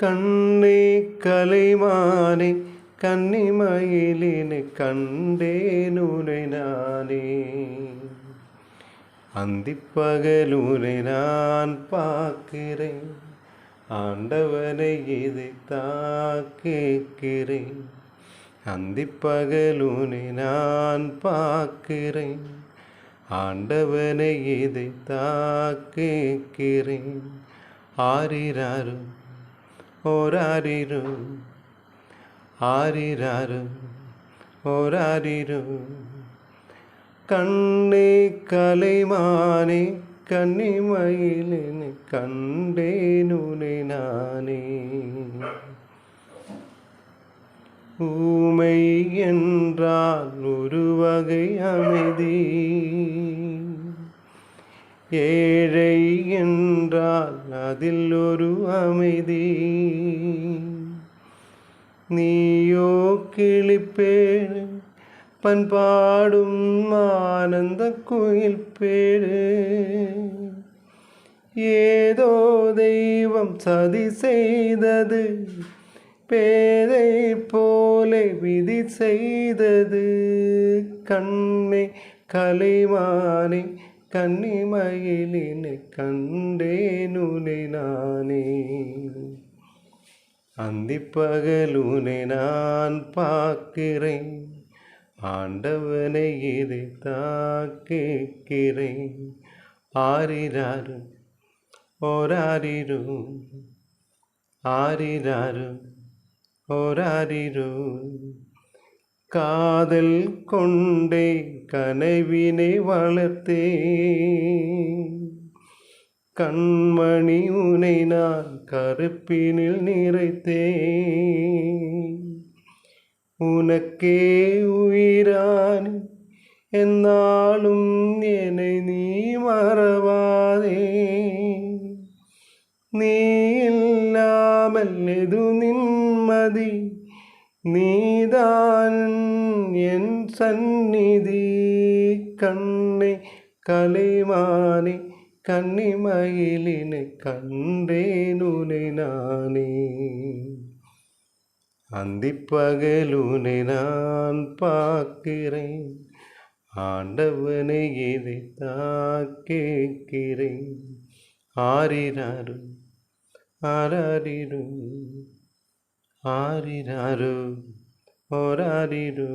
கண்ணே கலைமானே கன்னிமயிலினு கண்டேனுரை நானே அந்திப்பகலூரை நான் பார்க்கிறேன் ஆண்டவனை இது தாக்கேக்கிறேன் அந்திப்பகலூனை நான் பார்க்கிறேன் ஆண்டவனை இதை தாக்கேக்கிறேன் ஆறிராரும் ഓരാരിരു ആരിരാരു ഓരാരിരു കണ്ണേ കലൈമാനെ കണ്ണിമയിലിന് കണ്ടേനുനെ നാനേ ഊമൈ என்றால் ഒരു வகை ஏழை என்றால் அதில் ஒரு அமைதி நீயோ கிளிப்பேடு பண்பாடும் ஆனந்த குயில் பேடு ஏதோ தெய்வம் சதி செய்தது பேதை போலே விதி செய்தது கண்ணே கலைமானே കണ്ണിമയിലിനെ കണ്ടേനുനെ നാനേ അന്തിപ്പകലുനെ നാൻ പാക്കിറേ ஆண்டவனை இதை தாக்குகிறேன் ஆரிராரும் ஓராரிரும் ஆரிராரும் ஓராரிரும் കാതൽ കൊണ്ടേ കനവിനെ വളർത്തേ കൺമണി உனை நான் கருப்பினில் நிறைத்தே ഉനക്കേ உயிரான் എന്നാളും എന്നെ നീ മറവാതെ നീ എല്ലാമല്ലതു നിന്മതി நீதான் என் சந்நிதி கண்ணை கலைமானே கன்னிமயிலினை கண்டேனுனை நானே அந்திப்பகலுனை நான் பார்க்கிறேன் ஆண்டவனை இதை தாக்கேக்கிறேன் ஆறினாரும் ஆறாரிரும் ஆரிராரு ஓராரிரு